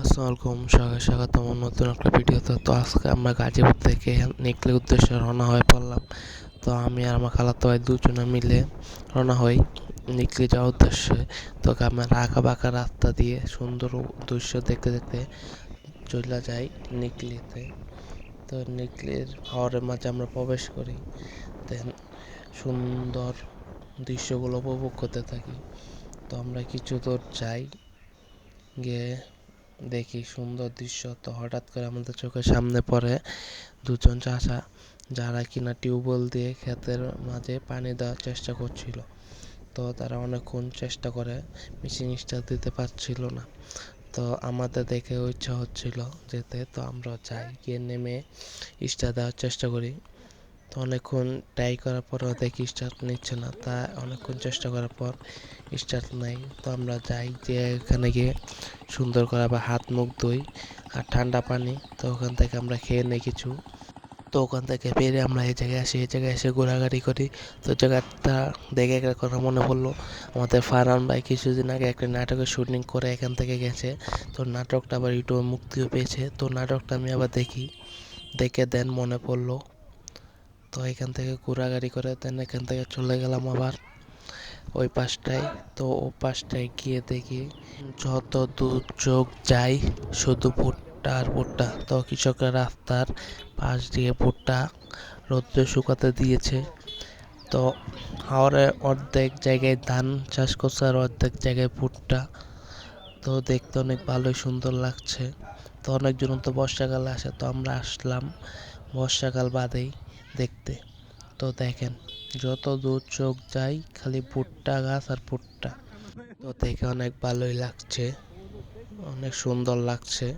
আসসালামু আলাইকুম সবাই স্বাগত আমার নতুন একটা ভিডিওতে। তো আজকে আমরা গাজীপুর থেকে নিকলের উদ্দেশ্যে রওনা হয়ে পড়লাম। তো আমি আর আমার খালাতো ভাই দুজনে মিলে রওনা হই নিকলি যাওয়ার উদ্দেশ্যে। তো আমার আঁকা বাঁকা রাস্তা দিয়ে সুন্দর দৃশ্য দেখতে দেখতে চলে যাই নিকলিতে। তো নিকলির হাওরের মাঝে আমরা প্রবেশ করি। দেন সুন্দর দৃশ্যগুলো উপভোগ করতে থাকি। তো আমরা কিছু দূর যাই, গিয়ে দেখি সুন্দর দৃশ্য। তো হঠাৎ করে আমাদের চোখের সামনে পড়ে দুজন চাষা যারা কিনা টিউবওয়েল দিয়ে ক্ষেতের মাঝে পানি দেওয়ার চেষ্টা করছিল। তো তারা অনেকক্ষণ চেষ্টা করে স্টার্ট দিতে পারছিল না। তো আমাদের দেখে ইচ্ছা হচ্ছিল যেতে, তো আমরা যাই। গিয়ে নেমে স্টার্ট দেওয়ার চেষ্টা করি। তো অনেকক্ষণ ট্রাই করার পরও দেখি স্টার্ট নিচ্ছে না, তা অনেকক্ষণ চেষ্টা করার পর স্টার্ট নাই। তো আমরা যাই যে এখানে গিয়ে সুন্দর করে আবার হাত মুখ ধুই আর ঠান্ডা পানি, তো ওখান থেকে আমরা খেয়ে নিই কিছু। তো ওখান থেকে বেরিয়ে আমরা এই জায়গায় আসি, এই জায়গায় এসে ঘোরাঘুরি করি। তো জায়গাটা দেখে একটা কথা মনে পড়ল, আমাদের ফারহান ভাই কিছুদিন আগে একটা নাটকের শুটিং করে এখান থেকে গেছে। তো নাটকটা আবার ইউটিউবে মুক্তিও পেয়েছে, তো নাটকটা আমি আবার দেখি, দেখে দেন মনে পড়ল। তো এখান থেকে ঘোরাঘুরি করে দেন, এখান থেকে চলে গেলাম আবার ওই পাশটায়। তো ও পাশটায় গিয়ে দেখি যত দূর চোখ যাই শুধু ভুট্টা আর ভুট্টা। তো কৃষকের রাস্তার পাশ দিয়ে ভুট্টা রৌদ্রে শুকাতে দিয়েছে। তো হাওড়ে অর্ধেক জায়গায় ধান চাষ করছে আর অর্ধেক জায়গায় ভুট্টা। তো দেখতে অনেক ভালোই সুন্দর লাগছে। তো অনেকজন তো বর্ষাকালে আসে, তো আমরা আসলাম বর্ষাকাল বাদেই। দেখতে। তো দেখেন, যত দূর চোখ যাই, খালি ভুট্টা গাছ আর ভুট্টা। তো দেখে অনেক ভালোই লাগছে, অনেক সুন্দর লাগছে।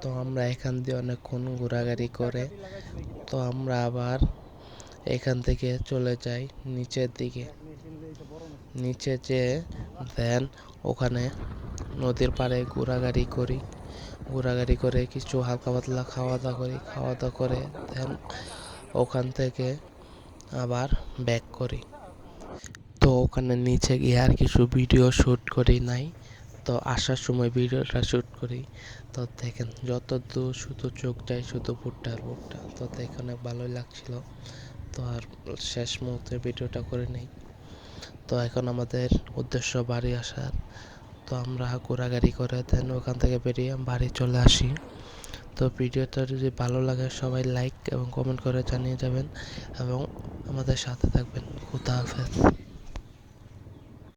তো আমরা এখান দিয়ে অনেকক্ষণ ঘোরাঘুরি করে, তো আমরা আবার এখান থেকে চলে যাই নিচের দিকে। নিচে যে দেন, ওখানে নদীর পাড়ে ঘোরাঘুরি করি। ঘোরাঘুরি করে কিছু হালকা পাতলা খাওয়া দাওয়া করি খাওয়া দাওয়া করে দেন ওখান থেকে আবার ব্যাক করি। তো ওখানে নিচে গিয়ে আর কিছু ভিডিও শ্যুট করি নাই। তো আসার সময় ভিডিওটা শ্যুট করি। তো দেখেন যত দূর শুধু চোখ যায় শুধু ভুট্টা আর ভুট্টা, তো দেখে অনেক ভালোই লাগছিল। তো আর শেষ মুহূর্তে ভিডিওটা করে নেই। তো এখন আমাদের উদ্দেশ্য বাড়ি আসার। তো আমরা ঘোরাঘুরি করে দেন ওখান থেকে বেরিয়ে বাড়ি চলে আসি। তো ভিডিওটা যদি ভালো লাগে সবাই লাইক এবং কমেন্ট করে জানিয়ে যাবেন এবং আমাদের সাথে থাকবেন। খুদা হাফেজ।